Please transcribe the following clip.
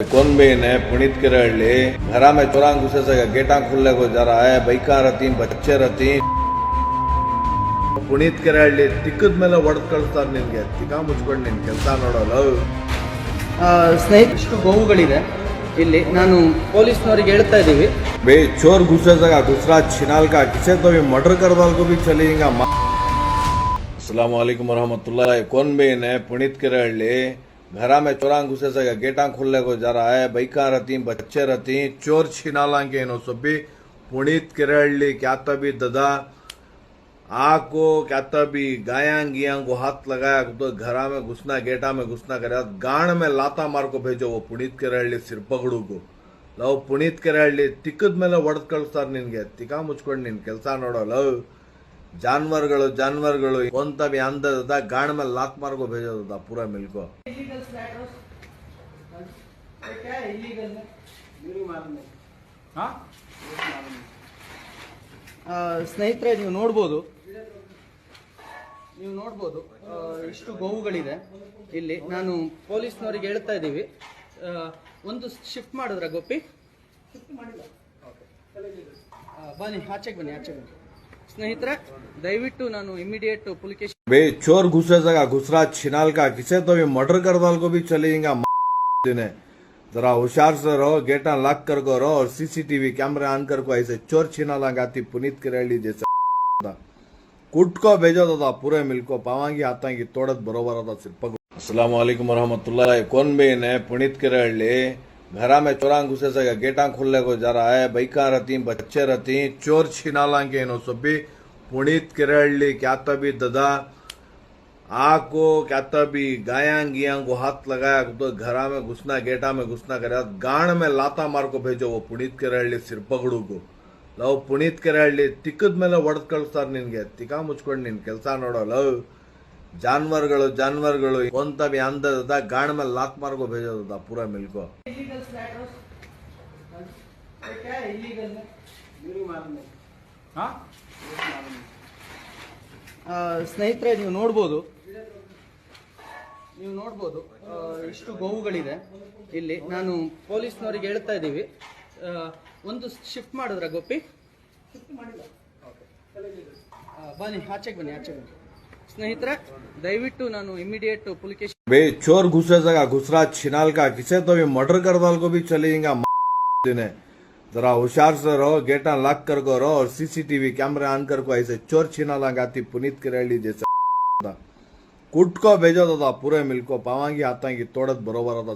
कौन बेन है पुनीत के रहली घरा में चोरांग घुसे से गेटा खुलने को जा रहा है ಬೈಕ ರತಿ ಬಚ್ಚೆ ರತಿ ಪುನೀತ್ ಕೆರಹಳ್ಳಿ ತಿಕ್ಕದ ಮೇಲೆ ಒಡೆದು ಕಳಿಸ್ತಾರೆ ನಿನ್ಗೆ ತಿಕ್ಕ ಮುಚ್ಕೊಂಡು ನಿನ್ ಕೆಲಸ ನೋಡೋಲ್ಲ ಸ್ನೇಹಿತ ಇಷ್ಟು ಗೋವುಗಳಿದೆ ಇಲ್ಲಿ ನಾನು ಪೊಲೀಸ್ನವರಿಗೆ ಹೇಳ್ತಾ ಇದ್ದೀವಿ बे चोर घुसे जगह दूसरा छिनाल का किसे तो भी मर्डर करवाल को भी चलेगा अस्सलाम वालेकुम रहमतुल्लाह घर में चोरा घुसे सके गेटा खुले को जरा है बैका रहती बच्चे रहती चोर छिनाला के नो सभी पुणित किरली क्या तभी ददा आको क्या तभी गाया गिया को हाथ लगाया तो घर में घुसना गेटा में घुसना करा गाण में लाता मार को भेजो वो पुणित किरड़ी सिर पगड़ू को लव ಲವ್ ಪುನೀತ್ ಕೆರೆ ಹಳ್ಳಿ ತಿಕ್ಕದ ಮೇಲೆ ಹೊಡೆದು ಕಳಿಸ್ತಾರೆ ನಿನಗೆ ತಿಕ್ಕ ಮುಚ್ಕೊಂಡು ನಿನ್ನ ಕೆಲಸ ನೋಡೋ लव ಜಾನ್ವರ್ಗಳು ಜಾನ್ವರ್ಗಳು ಕೊಂತ ಬಿ ಅಂದದ ಗಾಣ ಮೇಲೆ ಲಾತ್ ಮಾರ್ಗೋ ಭೇಜೋದ ಪೂರಾ ಮಿಲ್ಕೋ. ಆ, ಸ್ನೇಹಿತರೆ ನೀವು ನೋಡ್ಬೋದು. ನೀವು ನೋಡ್ಬೋದು ಇಷ್ಟು ಗೋವುಗಳಿದೆ ಇಲ್ಲಿ. ನಾನು ಪೊಲೀಸ್ನವರಿಗೆ ಹೇಳ್ತಾ ಇದ್ದೀವಿ. ಒಂದು ಶಿಫ್ಟ್ ಮಾಡಿದ್ರ ಗೋಪಿ? ಬನ್ನಿ ಆಚೆಗೆ ಬನ್ನಿ ಆಚೆಗೆ ಬನ್ನಿ. ಸ್ನೇಹಿತರೆ ದಯವಿಟ್ಟು ನಾನು इमीडिएट ಪುಲಿಕೇಶನ್ ಬೇ ಚೋರ್ घुसेगा घुसरा छिनाल का किसे तो भी मर्डर करदाल को भी चलेगा दिने जरा होशियार से रहो गेटा लॉक कर को रहो और सीसीटीवी कैमरा ऑन कर को ऐसे चोर छिनाला गाती पुनीत किराली जैसा ಕುಟ್ಕೋ ಬೇಜಾದದ ಪೂರೆ ಮಿಲ್ಕೋ ಪಾವಂಗಿ ಹತ್ತಂಗಿ ತೋಡದ್ ಬರೋಬರದ ಸಿರ್ಪಗು ಅಸ್ಲಾಂ ವರಹಮತುಲ್ಲಾ ಕೊನ್ಬೇನೆ ಪುನೀತ್ ಕಿರಹಳ್ಳಿ घर में चोरा घुसे सके गेटा खुले को जरा है। बैका रहती बच्चे रहती चोर छिनाला के नो सभी पुणित किरली क्या तो तभी ददा, आको, क्या तो तभी गाया गिया को हाथ लगाया तो घर में घुसना, गेटा में घुसना कर। गाण में लाता मार को भेजो वो पुणित किरड़ी सिर पगड़ू को। ಲವ್ ಪುನೀತ್ ಕೆರೆ ಹಳ್ಳಿ ತಿಕ್ಕದ ಮೇಲೆ ಹೊಡೆದು ಕಳಿಸ್ತಾರೆ तिका मुझको ಮುಚ್ಕೊಂಡು ನಿನ್ನ ಕೆಲಸ ನೋಡೋ ಲವ್ ಜಾನ್ವರ್ಗಳು ಜಾನ್ವರ್ಗಳು ಕೊಂತ ಬಿ ಅಂದದ ಗಾಣ ಮೇಲೆ ಲಾತ್ ಮಾರ್ಗೋ ಭೇಜೋದ ಪೂರಾ ಮಿಲ್ಕೋ. ಆ, ಸ್ನೇಹಿತರೆ ನೀವು ನೋಡ್ಬೋದು. ನೀವು ನೋಡ್ಬೋದು ಇಷ್ಟು ಗೋವುಗಳಿದೆ ಇಲ್ಲಿ. ನಾನು ಪೊಲೀಸ್ನವರಿಗೆ ಹೇಳ್ತಾ ಇದ್ದೀವಿ. ಒಂದು ಶಿಫ್ಟ್ ಮಾಡಿದ್ರ ಗೋಪಿ? ಬನ್ನಿ ಆಚೆಗೆ ಬನ್ನಿ ಆಚೆಗೆ ಬನ್ನಿ. ಸ್ನೇಹಿತರೆ ದಯವಿಟ್ಟು ನಾನು ಇಮಿಡಿಯೇಟ್ ಪುಲಿಕೇಶ್ बे चोर घुसे जगह घुसरा छिनाल का किसे तो भी मर्डर करवाल को भी चलेगा ने जरा होशियार से रहो गेटा लॉक कर को रहो और सीसीटीवी कैमरा ऑन कर को ऐसे चोर छिनाला गाती पुनीत ಕೆರಹಳ್ಳಿ जैसे ಕುಟ್ಕೋ ಬೇಜೋದದ ಪೂರೆ ಮಿಲ್ಕೋ ಪಾವಂಗಿ ಆತಂಗಿ ತೋಡದ್ ಬರೋಬರ್ ಅದ